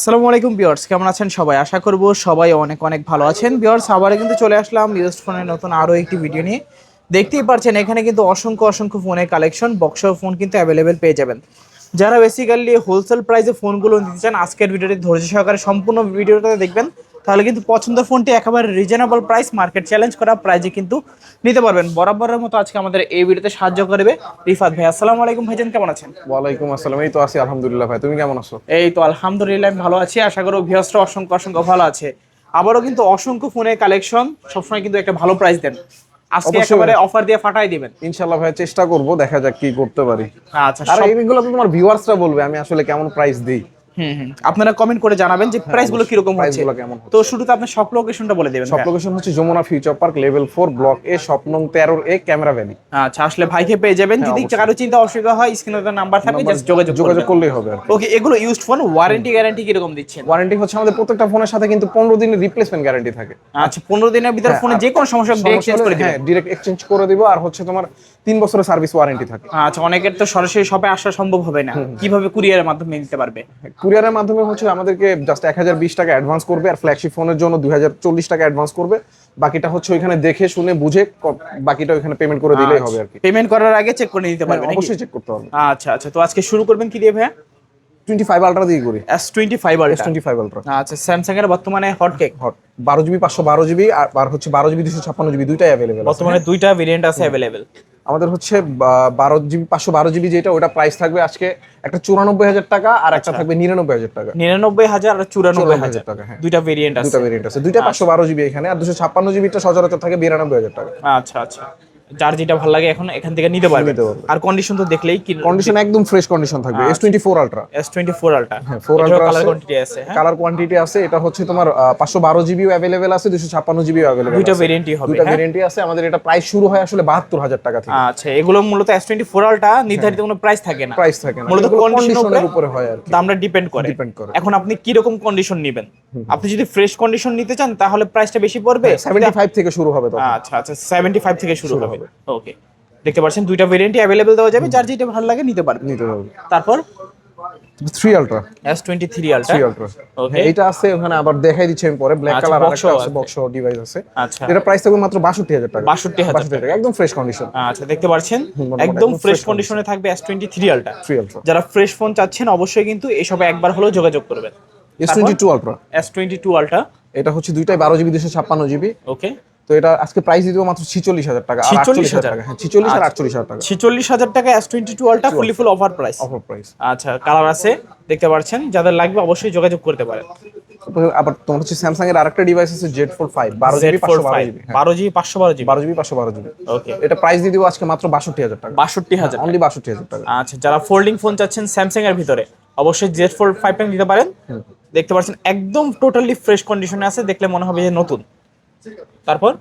আসসালামু আলাইকুম বিয়ার্স কেমন আছেন সবাই? আশা করব সবাই অনেক অনেক ভালো আছেন। বিয়ার্স আবারও কিন্তু চলে আসলাম ইউজ ফোনের নতুন আরও একটি ভিডিও নিয়ে। দেখতেই পাচ্ছেন এখানে কিন্তু অসংখ্য অসংখ্য ফোনের কালেকশন বক্স ফোন কিন্তু অ্যাভেলেবেল পেয়ে যাবেন। যারা বেসিক্যালি হোলসেল প্রাইসে ফোনগুলো নিতে চান, আজকের ভিডিওটি ধৈর্য সহকারে সম্পূর্ণ ভিডিওটা দেখবেন। তাহলে কিন্তু পছন্দ ফোনটি একেবারে রিজনেবল প্রাইস মার্কেট চ্যালেঞ্জ করা প্রাইজে কিন্তু নিতে পারবেন। বরাবরের মতো আজকে আমাদের এই ভিডিওতে সাহায্য করবে রিফাত ভাই। আসসালামু আলাইকুম ভাইজান কেমন আছেন? ওয়ালাইকুম আসসালাম। এই তো আছি আলহামদুলিল্লাহ ভাই। তুমি কেমন আছো? এই তো আলহামদুলিল্লাহ আমি ভালো আছি। আশা করো ভিউয়ার্সরা অসংখ্য অসংখ্য ভালো আছে। আবারও কিন্তু অসংখ্য ফোনের কালেকশন সবসময় কিন্তু একটা ভালো প্রাইস দেন। আজকে একেবারে অফার দিয়ে ফাটাই দিবেন। ইনশাল্লাহ ভাই চেষ্টা করব দেখা যাক কি করতে পারি। আচ্ছা আর এইগুলো তো তোমার ভিউয়ার্সরা বলবে আমি আসলে কেমন প্রাইস দিই? আপনারা কমেন্ট করে জানাবেন যে প্রাইসগুলো কীরকম হচ্ছে। তো শুরুতে আপনি সব লোকেশনটা বলে দেবেন। সব। লোকেশন হচ্ছে Jamuna future park level four block A স্বপ্নং তেরোর এ ক্যামেরা ভ্যালি আচ্ছা আসলে ভাইকে পেয়ে যাবেন। যদি কারও চিন্তা অসুবিধা হয় স্ক্রিনে নাম্বার থাকবে জাস্ট যোগাযোগ যোগাযোগ করলেই হবে ওকে এগুলো ইউজড ফোন ওয়ারেন্টি গ্যারান্টি কীরকম দিচ্ছেন? ওয়ারেন্টি হচ্ছে আমাদের প্রত্যেকটা ফোনের সাথে কিন্তু পনেরো দিনের রিপ্লেসমেন্ট গ্যারান্টি থাকে। আচ্ছা পনেরো দিনের ভিতরে ফোনে যে কোনো সমস্যা ডিরেক্ট করে দিবেন। হ্যাঁ এক্সচেঞ্জ করে দিব। আর হচ্ছে তোমার তিন বছরের সার্ভিস ওয়ারেন্টি থাকে। আচ্ছা অনেকের তো সরাসরি শপে আসা সম্ভব হবে না। কীভাবে কুরিয়ারের মাধ্যমে নিতে পারবে? কুরিয়ারের মাধ্যমে হচ্ছে আমাদেরকে জাস্ট এক হাজার বিশ টাকা অ্যাডভান্স করবে আর ফ্ল্যাগশিপ ফোনের জন্য দুই হাজার চল্লিশ টাকা অ্যাডভান্স করবে। বাকিটা হচ্ছে ওইখানে দেখে শুনে বুঝে বাকিটা ওইখানে পেমেন্ট করে দিলেই হবে আর কি। পেমেন্ট করার আগে চেক করে নিতে পারবে নাকি? অবশ্যই চেক করতে হবে। আচ্ছা আচ্ছা। তো আজকে শুরু করবেন কি দিয়ে ভাইয়া? টোয়েন্টি ফাইভ আলট্রা দিয়ে করি। S twenty five S twenty five ultra আচ্ছা স্যামসাং এর বর্তমানে হট কেক হট বারো জিবি পাঁচশো বারো জিবি আর হচ্ছে বারো জিবি দুশো ছাপ্পান্ন জিবি দুইটাই অ্যাভেলেবেল বর্তমানে দুইটা ভেরিয়েন্ট আছে অ্যাভেলেবেল আমাদের হচ্ছে বারো জিবি পাঁচশো বারো জিবি যেটা ওটা প্রাইস থাকবে আজকে একটা চুরানব্বই হাজার টাকা আর একটা থাকবে নিরানব্বই হাজার টাকা। নিরানব্বই হাজার আর চুরানব্বই হাজার। টাকা হ্যাঁ। দুইটা ভেরিয়েন্ট আছে। দুইটা ভেরিয়েন্ট আছে। দুইটা পাঁচশো বারো জিবি এখানে আর দুশো ছাপ্পান্ন জিবিটা সচরাচর থাকে বিরানব্বই হাজার টাকা। আচ্ছা আচ্ছা। যার যেটা ভালো লাগে এখন এখান থেকে নিতে পারবে। আর কন্ডিশন তো দেখলেই কি কন্ডিশন একদম ফ্রেশ কন্ডিশন থাকবে। Four ultra S twenty four ultra four ultra colour quantity আছে। হ্যাঁ? কালার কোয়ান্টিটি আছে। এটা হচ্ছে তোমার পাঁচশো বারো জিবিও অ্যাভেলেবেল আছে দুশো ছাপ্পান্ন জিবিও অ্যাভেলেবেল দুইটা ভেরিয়েন্টই হবে হ্যাঁ? ভেরিয়েন্টই আছে। আমাদের এটা প্রাইস শুরু হয় আসলে বাহাত্তর হাজার টাকা থেকে। আচ্ছা এগুলো মূলত এস টোয়েন্টি ফোর আলটা নির্ধারিত কোনো প্রাইস থাকে না। প্রাইস থাকে না। মূলত কন্ডিশনের উপরে হয় আর দামটা ডিপেন্ড করে। Depend করে। এখন আপনি কি রকম কন্ডিশন নেবেন আপনি যদি ফ্রেশ কন্ডিশন নিতে চান তাহলে প্রাইসটা বেশি পড়বে? সেভেন্টি ফাইভ থেকে শুরু হবে তখন। আচ্ছা আচ্ছা সেভেন্টি ফাইভ থেকে শুরু হবে। ওকে দেখতে পাচ্ছেন দুইটা ভেরিয়েন্টই অ্যাভেলেবেল দেওয়া যাবে যার যেটা ভালো লাগে নিতে পারবে। নিতে হবে তারপর? Three ultra S twenty three ultra three ultra okay এইটা আছে ওখানে আবার দেখাই দিচ্ছি আমি পরে। ব্ল্যাক আচ্ছা, কালার আছে। বক্স ডিভাইস আছে। আচ্ছা। এটা প্রাইস থাকবে মাত্র বাষট্টি হাজার টাকা। 62,000 বাষট্টি টাকা একদম ফ্রেশ কন্ডিশন আচ্ছা দেখতে পাচ্ছেন? একদম ফ্রেশ কন্ডিশনে থাকবে S twenty three ultra three ultra যারা ফ্রেশ ফোন চাচ্ছেন অবশ্যই কিন্তু এসবে একবার হলেও যোগাযোগ করবেন। S twenty two ultra S twenty two ultra এটা হচ্ছে দুইটাই বারো জিবি দুশো ছাপ্পান্ন জিবি ওকে তো এটা আজকে প্রাইস দেবো মাত্র ছিচল্লিশ হাজার টাকা। আর 46,000 হাজার টাকা। হ্যাঁ ছিচল্লিশ আর আটচল্লিশ হাজার টাকা। ছিচল্লিশ হাজার টাকা S twenty two ultra fully full offer price offer price আচ্ছা কালার আছে দেখতে পাচ্ছেন। যাদের লাগবে অবশ্যই যোগাযোগ করতে পারেন। আবার তোমার হচ্ছে স্যামসাং এর আরেকটা ডিভাইস আছে জেড ফোর ফাইভ বারো জিবি পাঁচশো বারো বারো পাঁচশো বারো জিবি। বারো জিবি পাঁচশো বারো জিবি। ওকে এটা প্রাইস দিয়ে দেবো আজকে মাত্র বাষট্টি হাজার টাকা। বাষট্টি হাজার। অনলি বাষট্টি হাজার টাকা। আচ্ছা যারা ফোল্ডিং ফোন চাচ্ছেন স্যামসাং এর ভিতরে অবশ্যই জেড ফোল্ড ফাইভটা নিতে পারেন। দেখতে পাচ্ছেন একদম টোটালি ফ্রেশ কন্ডিশনে আছে দেখলে মনে হবে যে নতুন। তারপর?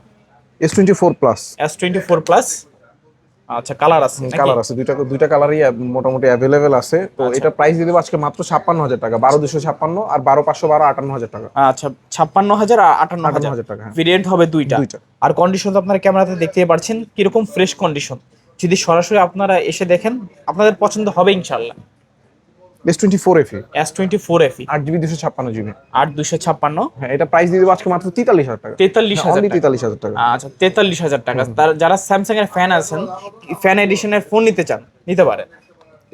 S twenty four plus S twenty four plus আচ্ছা কালার আছে? কালার আছে। দুইটা দুইটা কালারই মোটামুটি অ্যাভেলেবেল আছে। তো আচ্ছা। এটা প্রাইস দিয়ে দেবো আজকে মাত্র ছাপ্পান্ন হাজার টাকা। বারো দুশো ছাপ্পান্ন আর বারো পাঁচশো বারো আটান্ন হাজার টাকা। আচ্ছা ছাপ্পান্ন হাজার আর আটান্ন হাজার। টাকা হ্যাঁ। ভেরিয়েন্ট হবে দুইটা। আর কন্ডিশন তো আপনারা ক্যামেরাতে দেখতেই পাচ্ছেন কীরকম ফ্রেশ কন্ডিশন যদি সরাসরি আপনারা এসে দেখেন আপনাদের পছন্দ হবে ইনশাল্লাহ twenty four FE S twenty four FE আট জিবি দুশো ছাপ্পান্ন জিবি আট দুশো ছাপ্পান্ন। হ্যাঁ এটা প্রাইস দিয়ে দেবো আজকে মাত্র তেতাল্লিশ হাজার টাকা। তেতাল্লিশ হাজার অনলি তেতাল্লিশ হাজার টাকা। আচ্ছা তেতাল্লিশ হাজার টাকা। তার যারা স্যামসাং এর ফ্যান আছেন ফ্যান এডিশনের ফোন নিতে চান নিতে পারেন।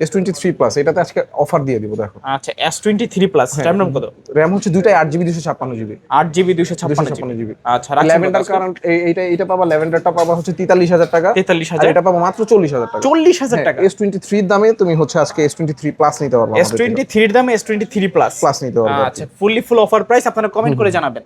এস টোয়েন্টি থ্রি প্লাস এটাতে আজকে অফার দিয়ে দিব দেখো। আচ্ছা এস টোয়েন্টি থ্রি প্লাস হ্যাঁ। র্যাম নাম কত? র্যাম হচ্ছে দুইটাই আট জিবি দুশো ছাপ্পান্ন জিবি আট জিবি দুশো ছাপ্পান্ন জিবি আচ্ছা ল্যাভেন্ডার কারণ এইটা এইটা পাবা ল্যাভেন্ডারটা পাবা হচ্ছে তেতাল্লিশ হাজার টাকা। তেতাল্লিশ হাজার? এটা পাবা মাত্র চল্লিশ হাজার টাকা। চল্লিশ হাজার টাকা? এস টোয়েন্টি থ্রির দামে তুমি হচ্ছে আজকে এস টোয়েন্টি থ্রি প্লাস নিতে পারবে এস টোয়েন্টি থ্রির দামে S twenty three plus plus নিতে পারবে। আচ্ছা ফুললি ফুল অফার প্রাইস আপনারা কমেন্ট করে জানাবেন।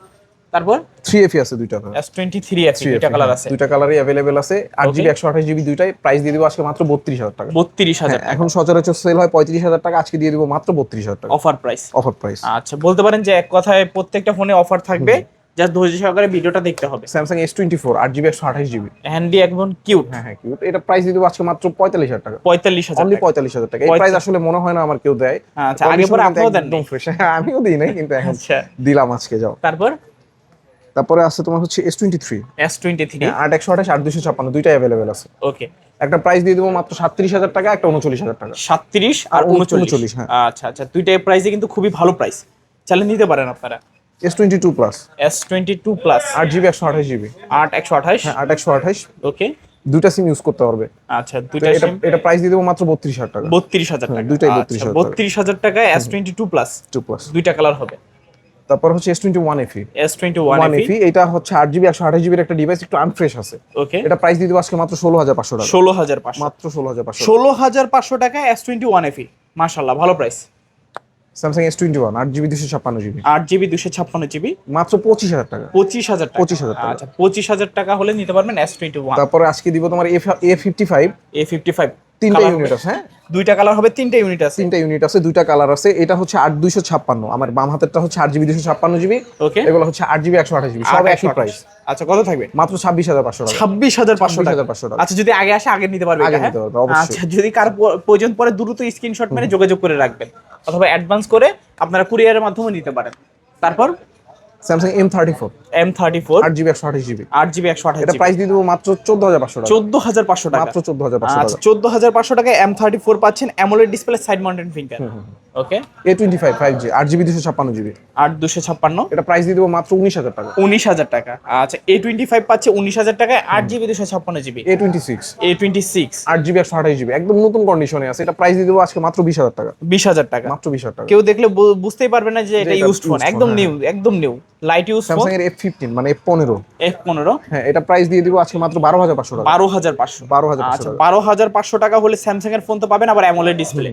তারপর? থ্রি এফি আছে দুইটা এস টোয়েন্টি থ্রি আছে দুইটা কালার আছে। দুইটা কালারই অ্যাভেলেবেল আছে। আট জিবি একশো আঠাশ জিবি দুইটাই। প্রাইস দিয়ে দিব আজকে মাত্র বত্রিশ হাজার টাকা। বত্রিশ হাজার হ্যাঁ, এখন সচরাচর সেল হয় পঁয়ত্রিশ হাজার টাকা আজকে দিয়ে দিব মাত্র বত্রিশ হাজার টাকা। অফার প্রাইস অফার প্রাইস আচ্ছা বলতে পারেন যে এক কথায় প্রত্যেকটা ফোনে অফার থাকবে। যা ধৈর্য সহকারে ভিডিওটা দেখতে হবে। স্যামসাং এস টোয়েন্টি ফোর আট জিবি একশো আঠাশ জিবি হ্যান্ডি একদম কিউট হ্যাঁ হ্যাঁ কিউট এটা প্রাইস দিয়ে দিব আজকে মাত্র পঁয়তাল্লিশ হাজার টাকা। পঁয়তাল্লিশ হাজার অনলি। পঁয়তাল্লিশ হাজার টাকা। এই প্রাইস আসলে মনে হয় না আমার কেউ দেয়। আচ্ছা, আগে পরে আপনিও দেন ফ্রেশ আমিও দিই নাই কিন্তু এখন আচ্ছা। দিলাম আজকে যাও। তারপর? তারপরে আছে তোমার হচ্ছে S twenty three S twenty three আট একশো আঠাশ আট দুশো ছাপ্পান্ন দুইটাই অ্যাভেলেবেল আছে। ওকে একটা প্রাইস দিয়ে দেবো মাত্র সাতত্রিশ হাজার টাকা একটা উনচল্লিশ হাজার টাকা। সাতত্রিশ আর উনচল্লিশ। হ্যাঁ। আচ্ছা আচ্ছা দুইটা প্রাইসে কিন্তু খুবই ভালো প্রাইস চাইলে নিতে পারেন আপনারা। S twenty two plus S twenty two plus আট জিবি একশো আঠাশ জিবি। আট একশো আঠাশ? হ্যাঁ আট একশো আঠাশ। ওকে দুইটা সিম ইউজ করতে পারবে। আচ্ছা দুইটা এটা সিম এটা প্রাইস দিয়ে দেবো মাত্র বত্রিশ হাজার টাকা। বত্রিশ হাজার হ্যাঁ, টাকা। দুইটাই আচ্ছা, 32,000 টাকা। বত্রিশ হাজার টাকায় S twenty two plus two plus দুইটা কালার হবে। তারপর হচ্ছে S twenty one FE S twenty one FE এটা হচ্ছে আট জিবি একশো আঠাশ জিবির একটা ডিভাইস একটু আনফ্রেশ আছে। ওকে এটা প্রাইস দিয়ে দেবো আজকে মাত্র ষোলো হাজার পাঁচশো টাকা। ষোলো হাজার পাঁচশো। মাত্র ষোলো হাজার পাঁচশো ষোলো হাজার পাঁচশো টাকায় এস টোয়েন্টি ওয়ান এফি মাশাল্লাহ ভালো price Samsung S twenty one আট জিবি দুশো ছাপ্পান্ন জিবি আট জিবি দুশো ছাপ্পান্ন জিবি মাত্র পঁচিশ হাজার টাকা। পঁচিশ হাজার টাকা। 25,000 টাকা। আচ্ছা পঁচিশ হাজার টাকা হলে নিতে পারবেন এস টোয়েন্টি ওয়ান তারপরে আজকে দিব তোমার A fifty five A fifty five তিনটা ইউনিট আছে হ্যাঁ? দুইটা কালার হবে তিনটা ইউনিট আছে। তিনটা ইউনিট আছে দুইটা কালার আছে। এটা হচ্ছে আট দুইশো ছাপ্পান্ন। আমার বাম হাতেরটা হচ্ছে আট জিবি দুশো ছাপ্পান্ন জিবি। ওকে এগুলো হচ্ছে আট জিবি একশো আঠাশ জিবি। সব একই প্রাইস আচ্ছা কত থাকবে? মাত্র ছাব্বিশ হাজার পাঁচশো টাকা। ছাব্বিশ হাজার পাঁচশো টাকা। 26,500 টাকা। আচ্ছা যদি আগে আসে আগে নিতে পারবে আগে নিতে হ্যাঁ? পারবে, আচ্ছা যদি কার প্রয়োজন পরে দ্রুত স্ক্রিনশট মেরে যোগাযোগ করে রাখবেন। অথবা অ্যাডভান্স করে আপনারা কুরিয়ারের মাধ্যমে নিতে পারেন। তারপর? Samsung M thirty four M thirty four আট জিবি একশো আঠাশ জিবি আট জিবি একশো আঠাশ এটা প্রাইস দিয়ে দেবো মাত্র চোদ্দ হাজার পাঁচশো টাকা। চোদ্দ হাজার পাঁচশো টাকা। মাত্র চোদ্দ হাজার পাঁচশো আচ্ছা টাকা চোদ্দ হাজার পাঁচশো টাকায় এম থার্টি ফোর পাচ্ছেন AMOLED display side mounted finger okay A twenty five five G আট জিবি দুশো ছাপ্পান্ন জিবি আট দুশো ছাপ্পান্ন। এটা প্রাইস দিয়ে দেবো মাত্র উনিশ হাজার টাকা। উনিশ হাজার টাকা। আচ্ছা এ টোয়েন্টি ফাইভ পাচ্ছে উনিশ হাজার টাকায় আট জিবি দুশো ছাপ্পান্ন GB A twenty six A twenty six আট জিবি একশো আঠাশ জিবি একদম নতুন কন্ডিশনে আছে। এটা প্রাইস দিয়ে দেবো আজকে মাত্র বিশ হাজার টাকা। বিশ হাজার টাকা। মাত্র বিশ হাজার টাকা। কেউ দেখলে বুঝতেই পারবে না যে এটা ইউজড ফোন একদম নিউ একদম নিউ লাইট ইউজ স্যামসাং এর এফ ফিফটিন মানে এফ পনেরো। এফ পনেরো। হ্যাঁ এটা প্রাইস দিয়ে দিব আজকে মাত্র বারো হাজার পাঁচশো টাকা। বারো হাজার পাঁচশো। 12,500 আচ্ছা বারো হাজার পাঁচশো টাকা হলে স্যামসাং এর ফোন তো পাবেন আবার AMOLED display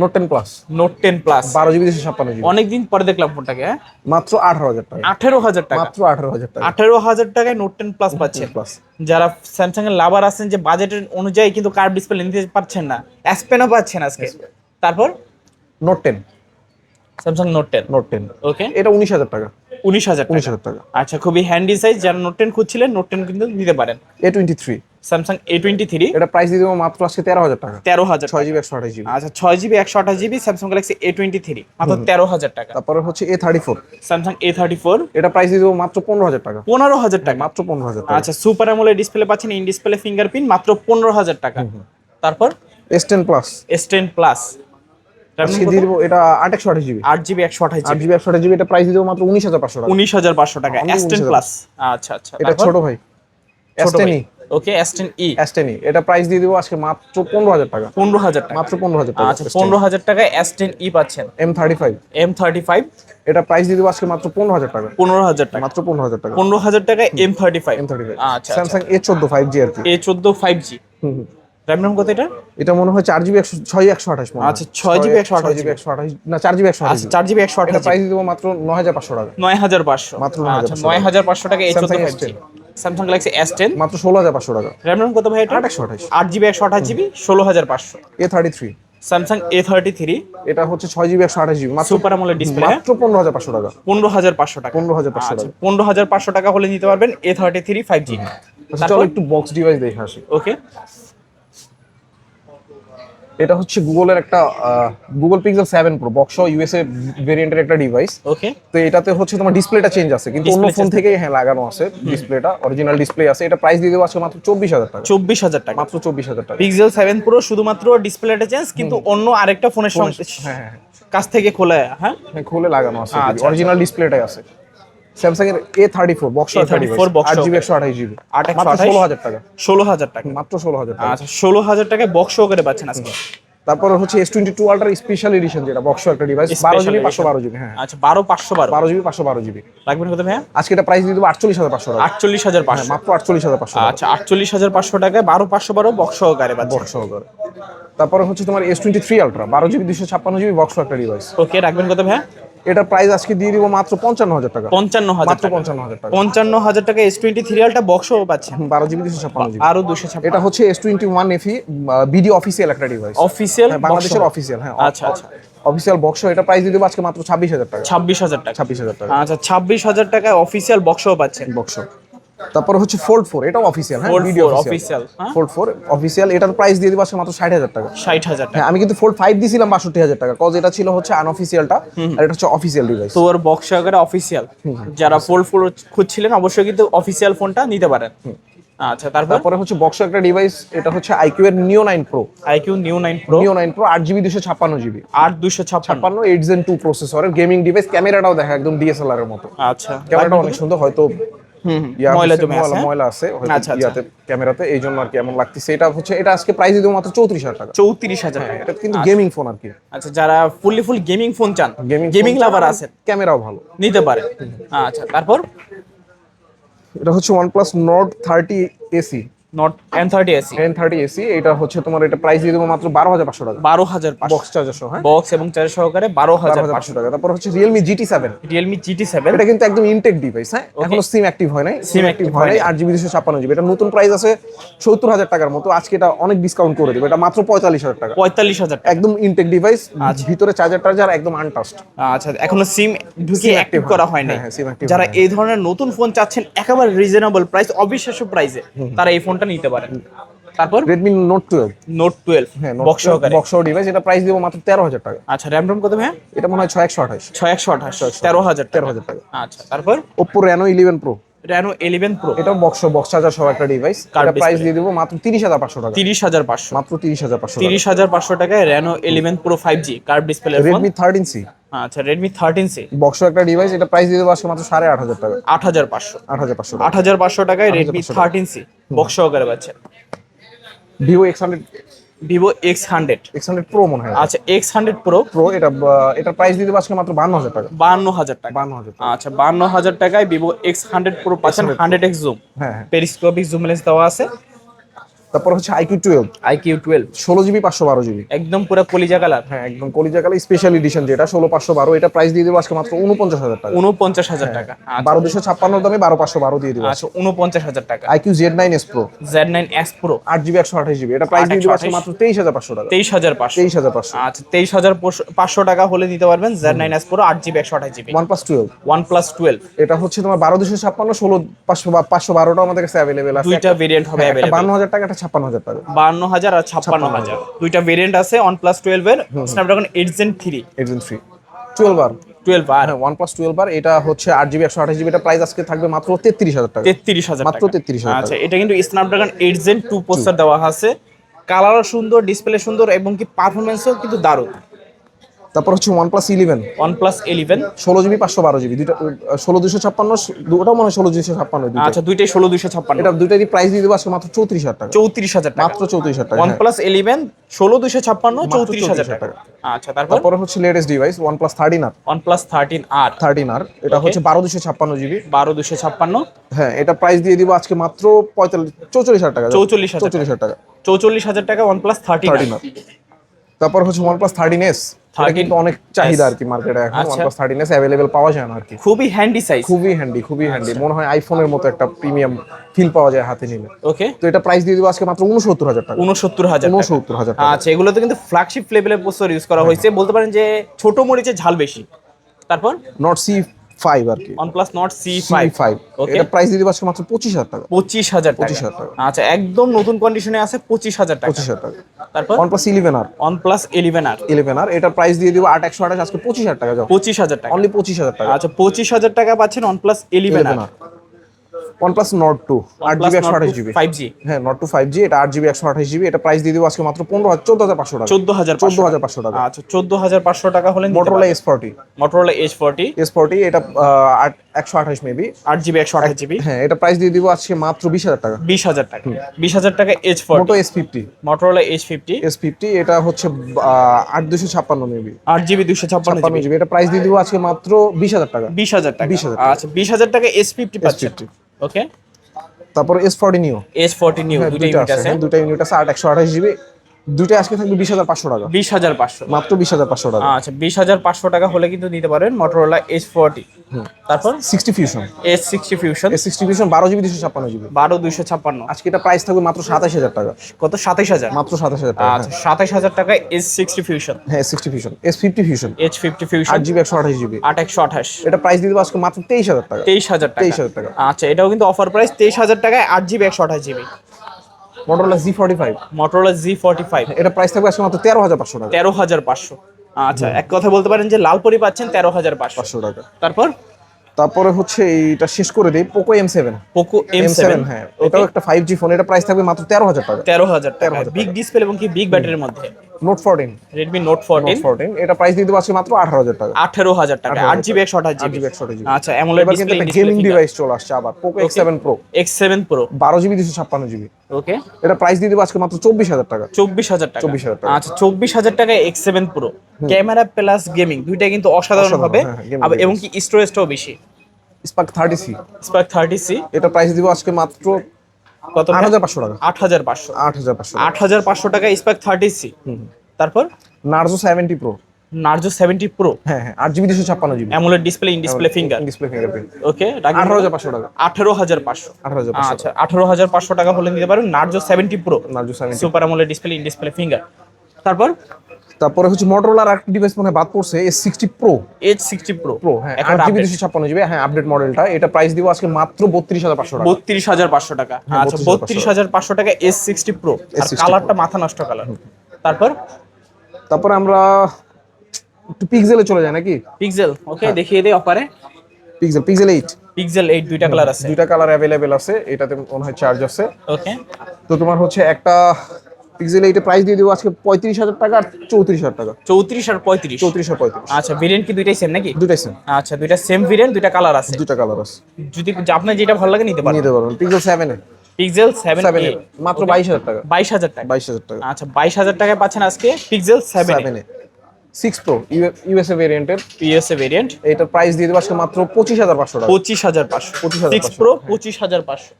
note ten plus note ten plus বারো জিবি দুশো ছাপ্পান্ন জিবি অনেকদিন পরে দেখলাম ফোনটাকে হ্যাঁ? মাত্র আঠারো হাজার টাকা। আঠেরো হাজার টাকা। মাত্র আঠারো হাজার টাকা। আঠেরো হাজার টাকায় নোট টেন প্লাস পাচ্ছেন। প্লাস যারা স্যামসাং এর লাভার আছেন যে বাজেটের অনুযায়ী কিন্তু কার্ভ ডিসপ্লে নিতে পারছেন না অ্যাসপেনও পাচ্ছেন আজকে। তারপর? Note ten Samsung note ten note ten okay এটা উনিশ হাজার টাকা। উনিশ হাজার উনিশ হাজার টাকা। আচ্ছা খুবই হ্যান্ডি সাইজ যারা নোট টেন খুঁজছিলেন নোট টেন কিন্তু নিতে পারেন। A twenty three Samsung A twenty three এটা প্রাইস দিয়ে দেবো মাত্র আজকে তেরো হাজার টাকা। তেরো হাজার ছয় জিবি একশো আঠাশ জিবি আচ্ছা ছয় জিবি একশো আঠাশ GB Samsung Galaxy A twenty three মাত্র তেরো হাজার টাকা। তারপরে হচ্ছে A thirty four Samsung A thirty four এটা প্রাইস দিয়ে দেবো মাত্র পনেরো হাজার টাকা। পনেরো হাজার টাকা। মাত্র পনেরো হাজার টাকা। আচ্ছা সুপার অ্যামোলে ডিসপ্লে পাচ্ছেন ইন ডিসপ্লে ফিঙ্গারপ্রিন্ট মাত্র পনেরো হাজার টাকা। তারপর? S ten plus S ten plus এটা আট একশো আঠাশ জিবি আট জিবি একশো আঠাশ জিবি একশো আঠাশ জিবি এটা প্রাইস দিয়ে মাত্র উনিশ হাজার পাঁচশো টাকা। উনিশ হাজার পাঁচশো টাকা। এস টেন প্লাস আচ্ছা আচ্ছা। এটা ছোট ভাই। S okay S10 E. S10 E. এটা প্রাইস দিয়ে দিব আজকে মাত্র 15000 টাকা। 15000 টাকা। মাত্র 15000 টাকা। আচ্ছা 15000 টাকায় S10 ই পাচ্ছেন। M35 M35 এটা প্রাইস দিয়ে দিব আজকে মাত্র 15000 টাকা। 15000 টাকা। মাত্র 15000 টাকা। 15000 টাকায় M35 M35 আচ্ছা Samsung A14 5G আর কি। A14 5G হুম র্যাম RAM কত এটা? এটা মনে হয় 4 GB 6 128 মনে আচ্ছা 6 GB 128 GB 128 না 4 GB 128 আচ্ছা 4 GB 128 এটা প্রাইস দিব মাত্র 9500 টাকা। 9500 মাত্র 9500 আচ্ছা, টাকা। 9500 টাকা A14 5G Samsung Galaxy S ten মাত্র ষোলো হাজার পাঁচশো টাকা। র্যাম রম কত ভাই এটা? একশো আঠাশ। আট জিবি একশো আঠাশ জিবি ষোলো হাজার পাঁচশো। A thirty three Samsung A thirty three এটা হচ্ছে ছয় জিবি একশো আঠাশ জিবি মাত্র সুপার আমলের ডিসপ্লে মাত্র পনেরো হাজার পাঁচশো টাকা। পনেরো হাজার পাঁচশো টাকা। পনেরো হাজার পাঁচশো আচ্ছা টাকা। পনেরো হাজার পাঁচশো টাকা হলে নিতে পারবেন A thirty three five G আচ্ছা, চলো একটু বক্স ডিভাইস দেখে আসি। ওকে এটা হচ্ছে গুগলের একটা Google Pixel seven Pro box USA ভেরিয়েন্টের একটা ডিভাইস ওকে তো এটাতে হচ্ছে তোমার ডিসপ্লেটা চেঞ্জ আছে কিন্তু অন্য ফোন থেকে হ্যাঁ লাগানো আছে ডিসপ্লেটা অরিজিনাল ডিসপ্লে আছে। এটা প্রাইস দিয়ে দেবো আজকে মাত্র চব্বিশ হাজার টাকা। চব্বিশ হাজার টাকা। মাত্র চব্বিশ হাজার টাকা। পিক্সেল সেভেন প্রো শুধুমাত্র ডিসপ্লেটা চেঞ্জ কিন্তু অন্য আরেকটা ফোনের সঙ্গে হ্যাঁ হ্যাঁ। কাছ থেকে খোলা হ্যাঁ? হ্যাঁ খুলে লাগানো আছে। আচ্ছা, অরিজিনাল ডিসপ্লেটাই আছে। স্যামসাং এর A thirty four box A34 box আট জিবি একশো আঠাশ জিবি মাত্র ষোলো হাজার টাকা। ষোলো হাজার টাকা। মাত্র ষোলো হাজার টাকা। আচ্ছা ষোলো হাজার টাকায় বক্স সহকারে পাচ্ছেন আজকে। তারপরে হচ্ছে S twenty two ultra special edition যেটা বক্স একটা ডিভাইস বারো জিবি পাঁচশো বারো জিবি হ্যাঁ। আচ্ছা বারো পাঁচশো বারো। বারো জিবি পাঁচশো বারো জিবি লাগবেন কত ভাইয়া? আজকে এটা প্রাইস দিয়ে দেবো আটচল্লিশ হাজার পাঁচশো আটচল্লিশ হাজার হ্যাঁ, পাঁচশো। মাত্র আটচল্লিশ হাজার পাঁচশো আচ্ছা আটচল্লিশ হাজার পাঁচশো টাকায় বারো পাঁচশো বারো বক্স সহকারে বক্স সহকারে তারপরে হচ্ছে তোমার এস টোয়েন্টি থ্রি আলট্রা বারো জিবি দুশো ছাপ্পান্ন জিবি বক্স একটা ডিভাইস ওকে রাখবেন কত ভাইয়া? এটার প্রাইস আজকে দিয়ে দিব মাত্র পঞ্চান্ন হাজার টাকা। পঞ্চান্ন হাজার পঞ্চান্ন হাজার টাকা। পঞ্চান্ন হাজার টাকা এস টোয়েন্টি থ্রি আলটা বক্সও পাচ্ছেন বারো জিবি দুশো ছাপ্পান্ন জিবি। আরও দুশো ছাপ্পান্ন। এটা হচ্ছে S twenty one FE BD official একটা ডিভাইস অফিসিয়াল বাংলাদেশের অফিসিয়াল হ্যাঁ আচ্ছা আচ্ছা। অফিসিয়াল বক্স এটা প্রাইস দিয়ে দেবো আজকে মাত্র ছাব্বিশ হাজার টাকা। ছাব্বিশ হাজার টাকা। ছাব্বিশ হাজার টাকা। আচ্ছা ছাব্বিশ হাজার টাকায় অফিসিয়াল বক্সও পাচ্ছেন বক্স তারপর হচ্ছে ফোল্ড ফোর এটাও অফিসিয়াল হ্যাঁ? Video official? Fold four official এটার প্রাইস দিয়ে দিব আজকে মাত্র ষাট হাজার টাকা। ষাট হাজার টাকা। হ্যাঁ আমি কিন্তু ফোল্ড ফাইভ দিয়েছিলাম বাষট্টি হাজার টাকা। কজ এটা ছিল হচ্ছে আনঅফিসিয়ালটা আর এটা হচ্ছে অফিসিয়াল ডিভাইস তো ওর বক্স সহকারে অফিসিয়াল যারা ফোল্ড ফোর খুঁজছিলেন অবশ্যই কিন্তু অফিসিয়াল ফোনটা নিতে পারেন। আচ্ছা তারপর? হচ্ছে বক্স একটা ডিভাইস এটা হচ্ছে আইকিউ এর Neo nine Pro iQOO new nine Pro Neo nine Pro আট জিবি দুশো ছাপ্পান্ন জিবি আট দুশো ছাপ্পান্ন। এইট জেন টু প্রসেসরের গেমিং ডিভাইস ক্যামেরাটাও দেখা একদম ডিএসএলআর এর মতো। আচ্ছা। ক্যামেরাটা অনেক সুন্দর হয়তো ময়লা জমে আছে? ময়লা- ময়লা আছে হয়তো আচ্ছা, আচ্ছা। ইয়াতে ক্যামেরাতে এই জন্য আর কি এমন লাগতেছে। এটা হচ্ছে এটা আজকে প্রাইস দিব মাত্র চৌত্রিশ হাজার টাকা। চৌত্রিশ হাজার টাকা। এটা কিন্তু গেমিং ফোন আর কি। আচ্ছা যারা ফুললি ফুল গেমিং ফোন চান গেমিং লাভার আছেন ক্যামেরাও ভালো। নিতে পারে। আচ্ছা তারপর? এটা হচ্ছে OnePlus Nord 30 SE Nord N thirty SE N thirty SE এটা হচ্ছে তোমার এটা প্রাইস দিয়ে দেবো মাত্র বারো হাজার পাঁচশো টাকা। বারো হাজার বক্স চার্জার সহ বক্স এবং চার্জ সহকারে বারো হাজার পাঁচশো টাকা। তারপর হচ্ছে Realme GT seven Realme GT seven এটা কিন্তু একদম ইনটেক ডিভাইস হ্যাঁ? এখনও সিম অ্যাক্টিভ হয় নাই। সিম অ্যাক্টিভ হয় নাই। আট জিবি দুশো ছাপ্পান্ন জিবি এটা নতুন প্রাইস আছে সত্তর হাজার টাকার মতো। আজকে এটা অনেক ডিসকাউন্ট করে দেবে। এটা মাত্র পঁয়তাল্লিশ হাজার টাকা। পঁয়তাল্লিশ হাজার একদম ইনটেক ডিভাইস ভিতরে চার্জার টার্জার একদম আনটাস্ট আচ্ছা এখনও সিম ঢুকিয়ে অ্যাক্টিভ করা হয়নি। হয় নাই হ্যাঁ, হ্যাঁ, যারা এই ধরনের নতুন ফোন চাচ্ছেন একেবারে রিজনেবল প্রাইস অবিশ্বাস্য প্রাইসে তারা এই ফোনটা নিতে পারেন। তারপর? Redmi Note 12 Note 12 হ্যাঁ বক্স সহকারে। বক্স ডিভাইস এটা প্রাইস দিব মাত্র তেরো হাজার টাকা। আচ্ছা RAM ROM কত ভাই এটা মনে হয় ছয় একশো আঠাশ ছয় একশো আঠাশ। তেরো হাজার তেরো হাজার টাকা। আচ্ছা তারপর? Oppo Reno eleven Pro Reno eleven Pro এটা বক্স বক্স চার্জার সহ একটা ডিভাইস এটা প্রাইস দিয়ে দিব মাত্র তিরিশ হাজার পাঁচশো টাকা। তিরিশ হাজার পাঁচশো। মাত্র তিরিশ হাজার পাঁচশো টাকা। তিরিশ হাজার পাঁচশো টাকায় Reno eleven Pro five G curve display phone Redmi thirteen C আচ্ছা রেডমি থার্টিন সি বক্স একটা ডিভাইস এটা প্রাইস দিয়ে দেবো আজকে মাত্র সাড়ে আট হাজার টাকা। আট হাজার পাঁচশো। আট হাজার পাঁচশো টাকা। আট হাজার পাঁচশো টাকায় রেডমি থার্টিন সি বক্স সহকারে পাচ্ছেন। Vivo X hundred Vivo X hundred X hundred Pro মনে হয়। আচ্ছা এক্স হান্ড্রেড প্রো প্রো এটা এটা প্রাইস দিতে আজকে মাত্র বান্ন হাজার টাকা। বান্ন হাজার টাকা। বান্ন হাজার আচ্ছা বান্ন হাজার টাকায় ভিভো এক্স হান্ড্রেড প্রো পাচ্ছেন হান্ড্রেড এক্স জুম হ্যাঁ হ্যাঁ। পেরিস্কোপিক জুম লেন্স দেওয়া আছে। তারপর হচ্ছে আইকিউ টুয়েলভ আইকিউ টুয়েলভ ষোলো জিবি পাঁচশো বারো জিবি একদম পুরো কলিজা কালার। হ্যাঁ একদম কলিজা কালে স্পেশাল এডিশন যেটা ষোলো পাঁচশো বারো এটা প্রাইস দিয়ে দেবো আজকে মাত্র উনপঞ্চাশ হাজার টাকা। উনপঞ্চাশ হাজার টাকা। আচ্ছা, বারো দুশো ছাপ্পান্ন দামে বারো পাঁচশো বারো দিয়ে দেবো আচ্ছা উনপঞ্চাশ হাজার টাকা। IQOO Z nine S Pro Z nine X Pro আট জিবি একশো আঠাশ জিবি এটা প্রাইস দিয়ে দেবো আজকে মাত্র তেইশ হাজার পাঁচশো টাকা। তেইশ হাজার পাঁচশো। তেইশ হাজার পাঁচশো। আচ্ছা তেইশ হাজার পাঁচশো টাকা হলে দিতে পারবেন জেড নাইন এস প্রো আট জিবি একশো আঠাশ GB OnePlus twelve OnePlus twelve এটা হচ্ছে তোমার বারো দুশো ছাপ্পান্ন ষোলো পাঁচশো পাঁচশো বারোটা আমাদের কাছে অ্যাভেলেবেল আছে। দুইটা ভেরিয়েন্ট হবে হ্যাঁ, অ্যাভেলেবল বান্ন হাজার টাকা ছাপ্পান্ন হাজার টাকা বান্ন হাজার আর ছাপ্পান্ন হাজার। দুইটা ভেরিয়েন্ট আছে ওয়ান প্লাস টুয়েলভ এর Snapdragon eight Gen three eight Gen three twelve R twelve R OnePlus twelve R এটা হচ্ছে আট জিবি একশো আঠাশ জিবি এটা প্রাইস আজকে থাকবে মাত্র তেত্রিশ হাজার টাকা। তেত্রিশ হাজার মাত্র 33,000 আচ্ছা এটা কিন্তু Snapdragon eight gen two poster দেওয়া আছে। কালারও সুন্দর ডিসপ্লে সুন্দর এবং কি পারফরমেন্সও কিন্তু দারুণ। তারপর হচ্ছে OnePlus eleven OnePlus eleven ষোলো জিবি পাঁচশো বারো জিবি দুইটা ষোলো দুশো ছাপ্পান্ন ওটাও মনে হয় ষোলো দুশো ছাপ্পান্ন আচ্ছা দুইটাই ষোলো দুইশো ছাপ্পান্ন। এটা দুইটারই প্রাইস দিয়ে দেবো আজকে মাত্র চৌত্রিশ হাজার টাকা। চৌত্রিশ হাজার টাকা। মাত্র চৌত্রিশ হাজার টাকা ওয়ান। প্লাস ইলেভেন ষোলো দুইশো ছাপ্পান্ন চৌত্রিশ হাজার টাকা। আচ্ছা তারপর? হচ্ছে latest device OnePlus thirteen R OnePlus thirteen R thirteen R এটা হচ্ছে বারো দুশো ছাপ্পান্ন জিবি বারো দুশো ছাপ্পান্ন। হ্যাঁ এটা প্রাইস দিয়ে দিব আজকে মাত্র পঁয়তাল্লিশ চৌচল্লিশ হাজার টাকা। 44,000 চৌচল্লিশ হাজার টাকা। চৌচল্লিশ হাজার টাকা ওয়ান প্লাস থার্টিন আর তারপর হচ্ছে ওয়ান প্লাস থার্টিন এস 13 কিন্তু অনেক চাহিদা আর কি মার্কেটে এখন। আচ্ছা। থার্টিন এস অ্যাভেলেবেল পাওয়া যায় না আর কি। খুবই হ্যান্ডি সাইজ খুবই হ্যান্ডি খুবই হ্যান্ডি আচ্ছা। মনে হয় আইফোনের মতো একটা প্রিমিয়াম ফিল পাওয়া যায় হাতে নিলে। ওকে তো এটা প্রাইস দিয়ে দিব আজকে মাত্র উনসত্তর হাজার টাকা। উনসত্তর হাজার উনসত্তর হাজার আচ্ছা এগুলোতে কিন্তু ফ্ল্যাগশিপ লেভেলের প্রসেসর ইউজ করা হয়েছে। বলতে পারেন যে ছোট ঝাল বেশি। তারপর? নট সি ফাইভ আর কি। OnePlus Nord C5 এটা প্রাইস দিয়ে আজকে মাত্র পঁচিশ হাজার টাকা। পঁচিশ হাজার টাকা। 25,000 টাকা। আচ্ছা একদম নতুন কন্ডিশনে আছে পঁচিশ হাজার টাকা। পঁচিশ হাজার টাকা। তারপর? OnePlus plus R. OnePlus 11 R. R. এটা প্রাইস দিয়ে দিব আট একশো আঠাশ আজকে পঁচিশ হাজার টাকা যাও। পঁচিশ হাজার টাকা। অনলি পঁচিশ হাজার টাকা। আচ্ছা পঁচিশ হাজার টাকা পাচ্ছেন OnePlus 11 টু আট জিবি একশো আঠাশ জিবি ফাইভ জি হ্যাঁ নট টু ফাইভ জি এটা আট জিবি একশো আঠাশ জিবি এটা প্রাইস দিয়ে দিব আজকে মাত্র পনেরো হাজার চোদ্দ হাজার পাঁচশো টাকা। চোদ্দ হাজার চোদ্দ হাজার পাঁচশো টাকা। আচ্ছা চোদ্দ হাজার পাঁচশো টাকা হলে Motorola S forty Motorola H forty S forty এটা আহ, আট একশো আঠাশ মেবি আট জিবি একশো আঠাশ জিবি হ্যাঁ এটা প্রাইস দিয়ে দিব আজকে মাত্র বিশ হাজার টাকা। বিশ হাজার টাকা। বিশ হাজার টাকা H forty Moto S fifty Motorola H fifty S fifty এটা হচ্ছে আহ, আট দুশো ছাপ্পান্ন মেবি আট জিবি দুশো ছাপ্পান্ন ছাপ্পান্ন জিবি এটা প্রাইস দিয়ে দিব আজকে মাত্র বিশ হাজার টাকা। বিশ হাজার টাকা। 20,000 টাকা। আচ্ছা বিশ হাজার টাকা এস ফিফটি পাচ্ছেন। S50 ওকে তারপর S forty Neo S forty new দুটো ইউনিট আছে হ্যাঁ, ইউনিট আছে আট একশো আঠাশ জিবি দুইটা আজকে থাকবে বিশ হাজার পাঁচশো টাকা। বিশ হাজার পাঁচশো মাত্র বিশ হাজার পাঁচশো টাকা। আচ্ছা বিশ হাজার পাঁচশো টাকা হলে কিন্তু নিতে পারেন মোটরোলা এইচ ফোরটি তারপর? Sixty fusion S sixty fusion S sixty fusion বারো জিবি দুশো ছাপ্পান্ন জিবি। বারো দুইশো ছাপ্পান্ন। আজকে এটা প্রাইস থাকবে মাত্র সাতাশ হাজার টাকা। কত? সাতাইশ হাজার। মাত্র সাতাশ হাজার টাকা আচ্ছা সাতাইশ হাজার টাকায় এস সিক্সটি ফিউশন হ্যাঁ sixty fusion S fifty fusion H fifty fusion আট জিবি একশো আঠাশ জিবি। আট একশো আঠাশ। এটা প্রাইস দেবো আজকে মাত্র তেইশ হাজার টাকা। তেইশ হাজার তেইশ হাজার টাকা। আচ্ছা এটাও কিন্তু অফার প্রাইস তেইশ হাজার টাকায় আট জিবি একশো আঠাশ GB. Motorola G forty five Motorola G forty five এটা প্রাইস থাকবে আজকে মাত্র তেরো হাজার পাঁচশো টাকা। তেরো হাজার পাঁচশো। আচ্ছা এক কথা বলতে পারেন যে লাল পরি পাচ্ছেন তেরো হাজার পাঁচশো। টাকা। তারপর? তারপরে হচ্ছে এইটা শেষ করে দিই Poco M seven Poco M seven হ্যাঁ। ওটাও একটা ফাইভ জি ফোন এটা প্রাইস থাকবে মাত্র তেরো হাজার টাকা। তেরো হাজার তেরো হাজার বিগ ডিসপ্লে এবং কি বিগ ব্যাটারির মধ্যে? Note fourteen Redmi note fourteen fourteen এটা প্রাইস দিয়ে দেবো আজকে মাত্র আঠারো হাজার টাকা। আঠেরো হাজার টাকা। আট জিবি একশো আঠাশ জিবি একশো জিবি আচ্ছা অ্যামোলেড এবার কিন্তু একটা গেমিং ডিভাইস চলে আসছে আবার Poco X seven pro X seven pro বারো জিবি দুশো ছাপ্পান্ন জিবি ওকে এটা প্রাইস দিয়ে দেবো আজকে মাত্র চব্বিশ হাজার টাকা। চব্বিশ হাজার টাকা। 24,000 টাকা। আচ্ছা চব্বিশ হাজার টাকায় X seven pro camera plus gaming দুইটা কিন্তু অসাধারণ হবে। হ্যাঁ, হ্যাঁ, এবং কি স্টোরেজটাও বেশি। Spark thirty C Spark thirty C এটা প্রাইস দিব আজকে মাত্র কত আট হাজার পাঁচশো টাকা। আট হাজার পাঁচশো। আট হাজার পাঁচশো আট হাজার পাঁচশো টাকা স্পার্ক থার্টি সি তারপর? Narzo seventy pro Narzo seventy pro হ্যাঁ হ্যাঁ। আট জিবি দুশো ছাপ্পান্ন GB. AMOLED display in display finger display fingerprint okay আঠারো হাজার পাঁচশো টাকা। আঠারো হাজার পাঁচশো। আঠারো হাজার আচ্ছা আঠারো হাজার পাঁচশো টাকা হলে নিতে পারেন Narzo seventy pro Narzo seventy super AMOLED display in display finger তারপর? তারপরে হচ্ছে মোটরোলার একটা ডিভাইস মনে হয় বাদ পড়ছে S sixty pro H sixty pro pro হ্যাঁ আট জিবি দুশো ছাপ্পান্ন জিবি হ্যাঁ আপডেট মডেলটা এটা প্রাইস দিব আজকে মাত্র বত্রিশ হাজার পাঁচশো টাকা। বত্রিশ হাজার পাঁচশো টাকা। হ্যাঁ, আচ্ছা বত্রিশ হাজার পাঁচশো টাকা। এস সিক্সটি প্রো কালারটা মাথা নষ্ট কালার তারপর? তারপরে আমরা একটু পিক্সেলে চলে যাই নাকি? পিক্সেল ওকে হ্যাঁ। দেখিয়ে দিই অপারে Pixel Pixel eight Pixel eight দুইটা কালার আছে। দুইটা কালার অ্যাভেলেবেল আছে। এটাতে মনে হয় চার্জ আছে। ওকে তো তোমার হচ্ছে একটা পিক্সেল এইটের প্রাইস দিয়ে দেবো আজকে পঁয়ত্রিশ হাজার টাকা আর চৌত্রিশ হাজার টাকা। চৌত্রিশ আর পঁয়ত্রিশ? চৌত্রিশ আর পঁয়ত্রিশ। আচ্ছা ভেরিয়েন্ট কি দুইটাই সেম নাকি? দুটাই সেম আচ্ছা দুইটা সেম ভেরিয়েন্ট দুইটা কালার আছে। দুটা কালার আছে। যদি আপনার যেটা ভালো লাগে নিতে পারেন। নিতে পারবেন। Pixel seven Pixel seven seven মাত্র বাইশ হাজার টাকা। বাইশ হাজার টাকা। বাইশ হাজার টাকা। আচ্ছা বাইশ হাজার টাকায় পাচ্ছেন আজকে Pixel seven seven six pro USA ভেরিয়েন্টের পিএসএ ভেরিয়েন্ট এটার প্রাইস দিয়ে দেবো আজকে মাত্র পঁচিশ হাজার পাঁচশো টাকা। পঁচিশ হাজার পাঁচশো। 25,500 সিক্স প্রো পঁচিশ হাজার পাঁচশো।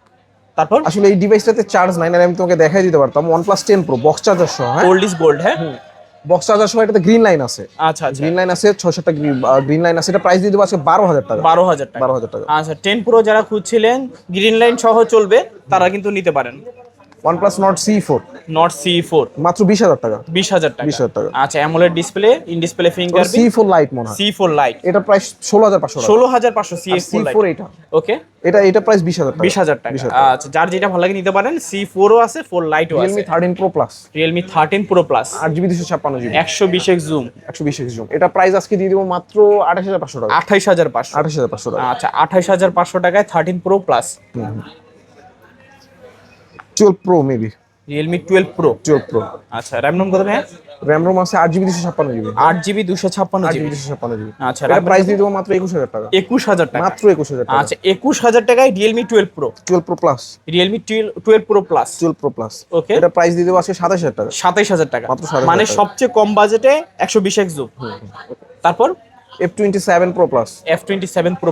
তারপর? আসলে এই ডিভাইসটাতে চার্জ নাই না আমি তোমাকে দেখাই দিতে পারতাম। OnePlus ten pro box charger সহ হ্যাঁ? গোল্ড ইজ গোল্ড হ্যাঁ? বক্স চার্জার সহ এটাতে গ্রিন লাইন আছে। আচ্ছা আচ্ছা। গ্রিন লাইন আছে ছয় টাকা গ্রিন লাইন আছে। এটা প্রাইস দিয়ে দেবো আজকে বারো হাজার টাকা। বারো হাজার টাকা। বারো হাজার টাকা। আচ্ছা টেন প্রো যারা খুঁজছিলেন গ্রিন লাইন সহ চলবে তারা কিন্তু নিতে পারেন। C four not C four মাত্র বিশ হাজার টাকা। বিশ হাজার টাকা। 20,000 টাকা। আচ্ছা AMOLED display in display fingerprint four light মনে হয়। সি ফোর লাইট এটা প্রাইস ষোলো হাজার পাঁচশো টাকা। ষোলো হাজার পাঁচশো C C four four light এটা। ওকে এটা এটা প্রাইস বিশ হাজার টাকা। বিশ হাজার টাকা। আচ্ছা যার যেটা ভালো লাগে নিতে পারেন সি ফোরও আছে ফোর লাইটও আছে। Realme thirteen pro plus Realme thirteen pro plus আট জিবি দুশো ছাপ্পান্ন জিবি একশো বিশ জুম একশো বিশ এক্স জুম এটা প্রাইস আজকে দিয়ে দেবো মাত্র আঠাশ হাজার পাঁচশো টাকা। আঠাইশ হাজার পাঁচশো। আঠাশ হাজার পাঁচশো টাকা। আচ্ছা আঠাইশ হাজার পাঁচশো টাকায় thirteen pro plus twelve pro maybe Realme twelve pro twelve pro আচ্ছা র্যাম রোম কত ভাই? র্যাম রোম আছে আট জিবি দুশো ছাপ্পান্ন জিবি আট জিবি দুশো ছাপ্পান্ন জিবি দুশো ছাপ্পান্ন জিবি আচ্ছা রাখবেন প্রাইস দিয়ে দেবো মাত্র একুশ হাজার টাকা। একুশ হাজার টাকা। মাত্র একুশ হাজার টাকা। আচ্ছা একুশ হাজার টাকায় Realme twelve pro twelve pro plus Realme twelve pro plus twelve pro plus okay এটা প্রাইস দিয়ে দেবো আজকে সাতাশ হাজার টাকা। সাতাইশ হাজার টাকা। মাত্র 27,000 মানে। সবচেয়ে কম বাজেটে একশো বিশ এক্স তারপর? F twenty seven pro plus F twenty seven pro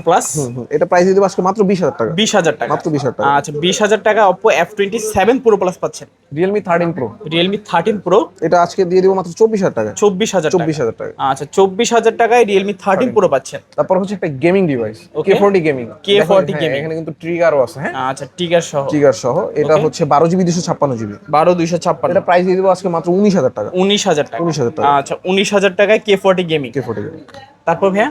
এটা প্রাইস দেবো আজকে মাত্র বিশ হাজার টাকা। বিশ হাজার টাকা। মাত্র বিশ হাজার টাকা। আচ্ছা বিশ হাজার টাকা Oppo F twenty seven pro plus পাচ্ছেন। Realme thirteen pro Realme thirteen pro এটা আজকে দিয়ে দেবো মাত্র চব্বিশ হাজার টাকা। চব্বিশ হাজার চব্বিশ হাজার টাকা। আচ্ছা চব্বিশ হাজার টাকায় রিয়েলমি থার্টিন প্রো পাচ্ছেন। তারপর হচ্ছে একটা gaming device Okay. K forty gaming K40 gaming। এখানে কিন্তু ট্রিগারও আছে হ্যাঁ? আচ্ছা টিগার সহ। ট্রিগার সহ। এটা হচ্ছে বারো জিবি দুশো ছাপ্পান্ন জিবি। বারো দুইশো ছাপ্পান্ন। এটা প্রাইস দিয়ে দেবো আজকে মাত্র উনিশ হাজার টাকা। উনিশ হাজার টাকা। 19,000 টাকা। আচ্ছা উনিশ হাজার টাকায় K forty gaming K forty gaming তারপর ভাইয়া?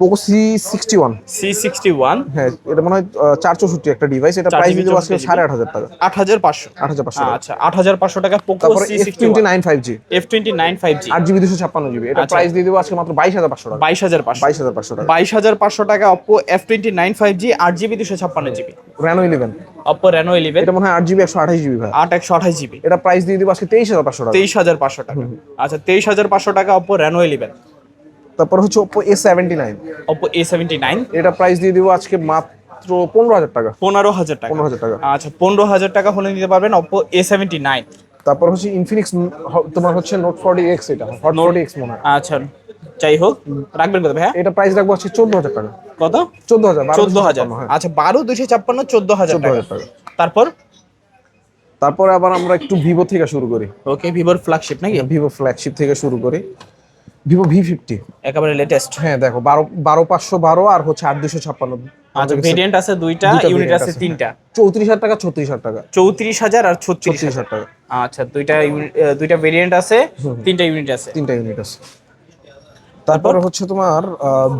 Poco C sixty one C sixty one হ্যাঁ এটা মনে হয় চার চৌষট্টি একটা ডিভাইস এটা প্রাইস আজকে 64 সাড়ে আট হাজার টাকা। আট হাজার পাঁচশো। আট হাজার পাঁচশো আচ্ছা আট হাজার পাঁচশো টাকা Poco C twenty nine five G F twenty nine five G আট জিবি দুশো ছাপ্পান্ন জিবি। এটা আচ্ছা। প্রাইস দিয়ে দেবো আজকে মাত্র বাইশ হাজার পাঁচশো টাকা। বাইশ হাজার পাঁচশো। বাইশ হাজার পাঁচশো টাকা। বাইশ হাজার পাঁচশো টাকা Oppo F twenty nine five G আট জিবি দুশো ছাপ্পান্ন GB. Reno eleven Oppo Reno eleven এটা মনে হয় আট জিবি একশো আঠাশ জিবি ভাই। আট একশো আঠাশ জিবি। এটা প্রাইস দিয়ে দেবো আজকে তেইশ হাজার পাঁচশো টাকা। তেইশ হাজার পাঁচশো টাকা। আচ্ছা তেইশ হাজার পাঁচশো টাকা অপো রেনো ইলেভেন তারপর হচ্ছে Oppo A seventy nine Oppo A seventy nine এটা প্রাইস দিয়ে দিব আজকে মাত্র পনেরো হাজার টাকা। পনেরো হাজার টাকা। পনেরো হাজার টাকা। আচ্ছা পনেরো হাজার টাকা হলে নিতে পারবেন অপো এ সেভেন্টি নাইন তারপর হচ্ছে ইনফিনিক্স তোমার হচ্ছে নোট ফর্টি এক্স এটা হট ফর্টি এক্স মনে হয়। আচ্ছা যাই হোক রাখবেন কত ভাইয়া এটা প্রাইস রাখব আজকে চোদ্দ হাজার টাকা। কত? চোদ্দ হাজার চোদ্দ হাজার। আচ্ছা বারো দুশো ছাপ্পান্ন চোদ্দ হাজার টাকা। তারপর? তারপরে আবার আমরা একটু ভিভো থেকে শুরু করি। ওকে ভিভোর ফ্ল্যাগশিপ নাকি? ভিভো ফ্ল্যাগশিপ থেকে শুরু করি। ভিভো ভি ফিফটি একেবারে লেটেস্ট হ্যাঁ দেখো বারো বারো পাঁচশো বারো আর হচ্ছে আট দুশো ছাপ্পান্ন। আচ্ছা ভেরিয়েন্ট আছে দুইটা ইউনিট আছে তিনটা। চৌত্রিশ হাজার টাকা ছত্রিশ হাজার টাকা। চৌত্রিশ হাজার আর ছত্রিশ হাজার। টাকা। আচ্ছা দুইটা দুইটা ভেরিয়েন্ট আছে তিনটা ইউনিট আছে। তিনটা ইউনিট আছে। তারপরে হচ্ছে তোমার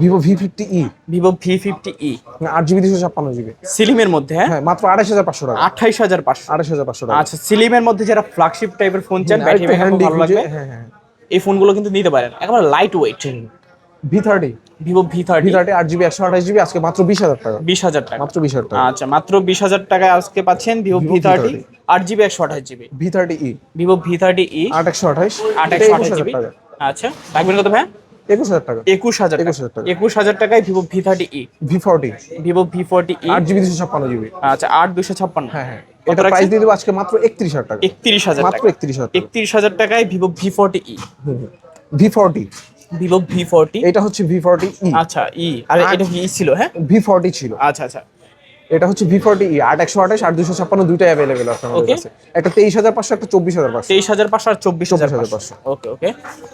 Vivo V fifty E Vivo V fifty E আট জিবি দুশো ছাপ্পান্ন জিবি। সিলিমের মধ্যে হ্যাঁ? হ্যাঁ মাত্র আঠাশ হাজার পাঁচশো টাকা। আঠাইশ হাজার পাঁচশো। আঠাশ হাজার পাঁচশো টাকা। আচ্ছা সিলিমের মধ্যে যারা ফ্ল্যাগশিপ টাইপের ফোন চান ব্যাটারি ভালো লাগবে। হ্যাঁ হ্যাঁ। এই ফোনগুলো কিন্তু নিতে পারেন। একেবারে lightweight V thirty Vivo V thirty thirty আট জিবি একশো আঠাশ জিবি আজকে মাত্র বিশ হাজার টাকা। বিশ হাজার টাকা। মাত্র বিশ হাজার টাকা। আচ্ছা মাত্র বিশ হাজার টাকায় আজকে পাচ্ছেন ভিভো ভি থার্টি V30 আট জিবি একশো আঠাশ GB V thirty E Vivo V thirty E আট একশো আঠাশ। আট একশো আঠাশ হাজার জিবি আচ্ছা রাখবেন কত ভাই একুশ হাজার টাকা। একুশ হাজার একুশ হাজার টাকা। একুশ হাজার টাকায় Vivo V thirty E V forty Vivo V forty আট জিবি দুশো ছাপ্পান্ন জিবি আচ্ছা আট দুশো ছাপ্পান্ন। হ্যাঁ হ্যাঁ। এটা প্রাইস দিয়ে দেবো আজকে মাত্র একত্রিশ হাজার টাকা। একত্রিশ হাজার মাত্র একত্রিশ হাজার একত্রিশ হাজার টাকায় Vivo V forty E V forty Vivo V forty এটা হচ্ছে ভি ফোরটি ই আচ্ছা ই আর এটা কি ছিল হ্যাঁ? ভি ফোরটি ছিল। আচ্ছা আচ্ছা। এটা হচ্ছে ভি ফোরটি ই আট একশো আঠাশ আট দুশো ছাপ্পান্ন দুইটাই অ্যাভেলেবেল আছে আমাদের. কাছে। একটা তেইশ হাজার পাঁচশো একটা চব্বিশ হাজার পাঁচশো। তেইশ হাজার পাঁচশো আর চব্বিশ হাজার 24,500 পাঁচশো। ওকে ওকে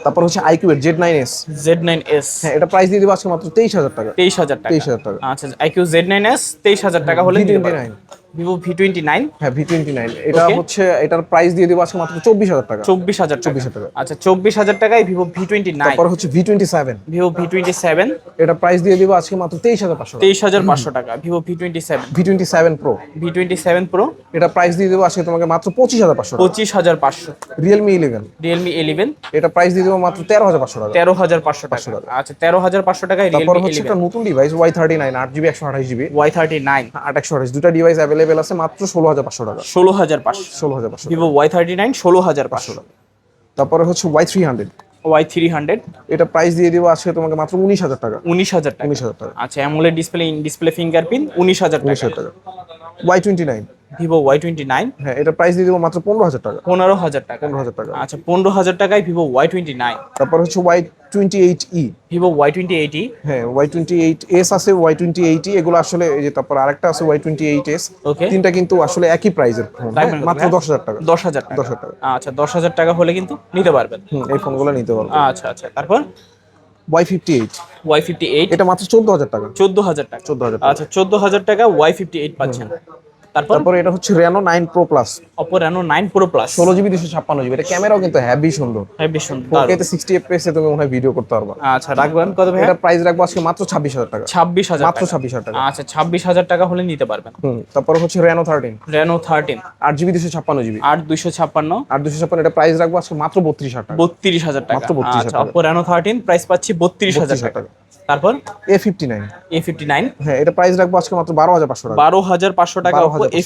তারপর হচ্ছে আইকিউ এর Z nine S Z nine S হ্যাঁ এটা প্রাইস দিয়ে দেবো আজকে মাত্র তেইশ হাজার টাকা। তেইশ হাজার টাকা। তেইশ হাজার টাকা। আচ্ছা আইকিউ জেড নাইন এস তেইশ হাজার টাকা হলে V twenty nine Vivo V twenty nine হ্যাঁ ভি টোয়েন্টি নাইন এটা হচ্ছে এটার প্রাইস দিয়ে দেবো আজকে মাত্র চব্বিশ হাজার টাকা। চব্বিশ হাজার টাকা। 24,000 টাকা। আচ্ছা চব্বিশ হাজার টাকায় ভিভো ভি টোয়েন্টি নাইন তারপর হচ্ছে V twenty seven Vivo V twenty seven এটা প্রাইস দিয়ে দেবো আজকে মাত্র তেইশ হাজার পাঁচশো তেইশ হাজার পাঁচশো টাকা Vivo V twenty seven V twenty seven pro V twenty seven pro এটা প্রাইস দিয়ে দেবো আজকে তোমাকে মাত্র পঁচিশ হাজার পাঁচশো পঁচিশ হাজার পাঁচশো। রিয়েলমি ইলেভেন রিয়েলমি ইলেভেন এটা প্রাইস দিয়ে দেবো মাত্র তেরো হাজার পাঁচশো টাকা। তেরো হাজার পাঁচশো টাকা। আচ্ছা তেরো হাজার পাঁচশো টাকায় তারপর হচ্ছে একটা নতুন ডিভাইস ওয়াই থার্টি নাইন আট জিবি একশো আঠাশ জিবি ওয়াই থার্টি নাইন আট একশো আঠাশ। দুটা ডিভাইস অ্যাভেলেবেল আছে মাত্র ষোলো হাজার পাঁচশো টাকা। ষোলো হাজার পাঁচশো। ষোলো হাজার পাঁচশো ভিভো ওয়াই থার্টি নাইন ষোলো হাজার পাঁচশো টাকা। তারপরে হচ্ছে Y three hundred Y three hundred এটা প্রাইস দিয়ে দেবো আজকে তোমাকে মাত্র উনিশ হাজার টাকা। উনিশ হাজার টাকা। উনিশ হাজার টাকা। আচ্ছা AMOLED display in display fingerprint উনিশ হাজার উনিশ হাজার টাকা। Y twenty nine Vivo Y twenty nine হ্যাঁ এটা প্রাইস দিয়ে দেবো মাত্র পনেরো হাজার টাকা। পনেরো হাজার টাকা। পনেরো হাজার টাকা। আচ্ছা পনেরো হাজার টাকায় ভিভো ওয়াই টোয়েন্টি নাইন তারপর হচ্ছে Y twenty eight E Vivo Y twenty eighty হ্যাঁ ওয়াই টোয়েন্টি এইট এস আছে ওয়াই টোয়েন্টি এইট এগুলো আসলে এই যে তারপর আরেকটা আছে ওয়াই টোয়েন্টি এইট এস তিনটা কিন্তু আসলে একই প্রাইসের ফোন রাখবেন মাত্র হ্যাঁ? দশ হাজার টাকা। দশ হাজার দশ হাজার টাকা। আচ্ছা দশ হাজার টাকা হলে কিন্তু নিতে পারবেন। এই ফোনগুলো নিতে পারব আচ্ছা আচ্ছা তারপর? Y fifty eight Y fifty eight এটা মাত্র চোদ্দ হাজার টাকা। চোদ্দ হাজার টাকা। চোদ্দ হাজার আচ্ছা চোদ্দ হাজার টাকা ওয়াই ফিফটি এইট পাচ্ছেন। তারপর? এটা হচ্ছে nine pro plus Oppo Reno nine pro plus ষোলো জিবি দুশো ছাপ্পান্ন জিবি এটা ক্যামেরাও কিন্তু হ্যাভি সুন্দর। বেশ সুন্দর। ফোর কেতে সিক্সটি এফপিএস এ তুমি মনে হয় ভিডিও করতে পারবা। আচ্ছা রাখবেন কত ভাই এটা প্রাইস রাখব আজকে মাত্র ছাব্বিশ হাজার টাকা। ছাব্বিশ হাজার মাত্র টাকা। ছাব্বিশ হাজার টাকা। আচ্ছা ছাব্বিশ হাজার টাকা হলে নিতে পারবেন। হুম তারপর হচ্ছে থার্টিন আট জিবি দুশো ছাপ্পান্ন জিবি আট দুইশো ছাপ্পান্ন। আট দুশো ছাপ্পান্ন এটা প্রাইস রাখব আজকে মাত্র বত্রিশ হাজার টাকা। বত্রিশ হাজার টাকা। মাত্র 32,000 আচ্ছা টাকা। অপো রেনো থার্টিন প্রাইস পাচ্ছি বত্রিশ হাজার 32,000 টাকা। তারপর? A fifty nine A fifty nine হ্যাঁ এটা প্রাইস রাখব আজকে মাত্র বারো হাজার পাঁচশো টাকা। বারো হাজার পাঁচশো টাকা এ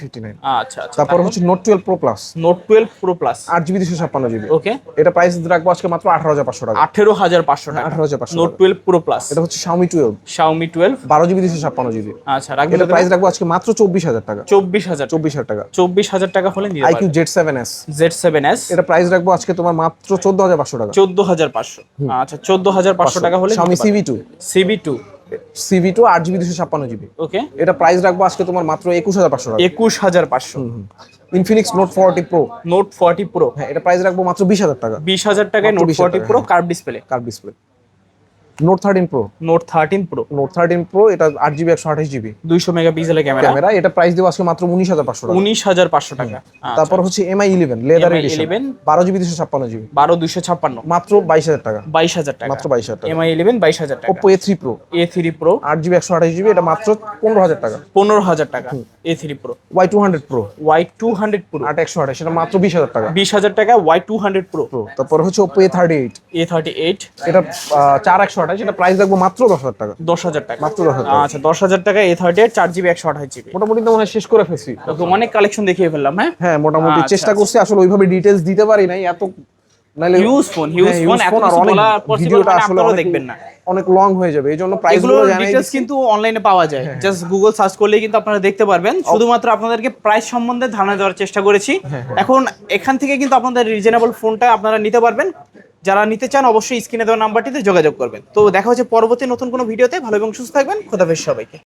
ফিফটি নাইন আচ্ছা আচ্ছা। তারপর হচ্ছে Note twelve pro plus Note twelve pro plus আট জিবি দুশো ছাপ্পান্ন জিবি ওকে এটা প্রাইস রাখব আজকে মাত্র আঠারো হাজার পাঁচশো টাকা। আঠেরো হাজার পাঁচশো টাকা। আঠারো হাজার পাঁচশো নোট টাকা। টুয়েলভ প্রো প্লাস এটা হচ্ছে টুয়েলভ বারো জিবি দুশো ছাপ্পান্ন জিবি আচ্ছা রাখবেন এটা প্রাইস রাখব আজকে মাত্র চব্বিশ হাজার টাকা। চব্বিশ হাজার চব্বিশ হাজার টাকা। চব্বিশ হাজার টাকা হলে এটা প্রাইস রাখব আজকে তোমার মাত্র চোদ্দ হাজার পাঁচশো টাকা। চোদ্দ হাজার পাঁচশো। আচ্ছা চোদ্দ হাজার পাঁচশো টাকা হলে Xiaomi Civi two Civi two Civi two আট জিবি দুশো ছাপ্পান্ন জিবি ওকে এটা প্রাইস রাখব আজকে তোমার মাত্র একুশ হাজার পাঁচশো একুশ হাজার পাঁচশো। Infinix Note forty pro Note forty pro হ্যাঁ এটা প্রাইস রাখব মাত্র বিশ হাজার টাকা। বিশ হাজার টাকায় Note forty pro. Curve display curve display Note thirteen pro Note thirteen pro Note thirteen pro এটা আট জিবি একশো আঠাশ জিবি দুইশো মেগাপিক্সেলের ক্যামেরা। ক্যামেরা এটা প্রাইস দেবো আজকে মাত্র উনিশ হাজার পাঁচশো উনিশ হাজার পাঁচশো টাকা। আচ্ছা, তারপর হচ্ছে এমআই ইলেভেন লেদার 11 বারো জিবি দুশো ছাপ্পান্ন জিবি বারো দুইশো ছাপ্পান্ন। মাত্র বাইশ হাজার টাকা। বাইশ হাজার টাকা। মাত্র বাইশ হাজার টাকা। এমআই ইলেভেন বাইশ হাজার টাকা। Oppo A three pro A three pro আট জিবি একশো আঠাশ জিবি এটা মাত্র পনেরো হাজার টাকা। পনেরো হাজার টাকা। A three pro Y two hundred pro Y two hundred pro আট একশো আঠাশ এটা মাত্র বিশ হাজার টাকা। বিশ হাজার টাকা Y two hundred pro pro তারপর হচ্ছে Oppo A thirty eight A thirty eight এটা চার একশো আঠাশ এটা প্রাইস রাখব মাত্র দশ হাজার টাকা। দশ হাজার টাকা। মাত্র দশ হাজার আচ্ছা দশ হাজার টাকা এ থার্টি এইট চার জিবি একশো আঠাশ জিবি। মোটামুটি তো মনে শেষ করে ফেলছি। অনেক কালেকশন দেখিয়ে ফেললাম হ্যাঁ? হ্যাঁ মোটামুটি আচ্ছা, চেষ্টা আচ্ছা। করছি আসলে ওইভাবে ডিটেলস দিতে পারি নাই এত নাইলে হিউজ ফোন হিউজ ফোন এত কিছু বলা পসিবল আসলে দেখবেন না। অনেক লং হয়ে যাবে এই জন্য প্রাইস এগুলোরগুলো জানাই ডিটেলস কিন্তু অনলাইনে পাওয়া যায়। হ্যাঁ, জাস্ট গুগল সার্চ করলে কিন্তু আপনারা দেখতে পারবেন। শুধুমাত্র আপনাদেরকে প্রাইস সম্বন্ধে ধারণা দেওয়ার চেষ্টা করেছি। হ্যাঁ, এখন এখান থেকে কিন্তু আপনাদের রিজনেবল ফোনটা আপনারা নিতে পারবেন। যারা নিতে চান অবশ্যই স্ক্রিনে দেওয়া নাম্বারটিতে যোগাযোগ করবেন। তো দেখা হচ্ছে পরবর্তী নতুন কোনো ভিডিওতে ভালো এবং সুস্থ থাকবেন। খোদাফেজ সবাইকে।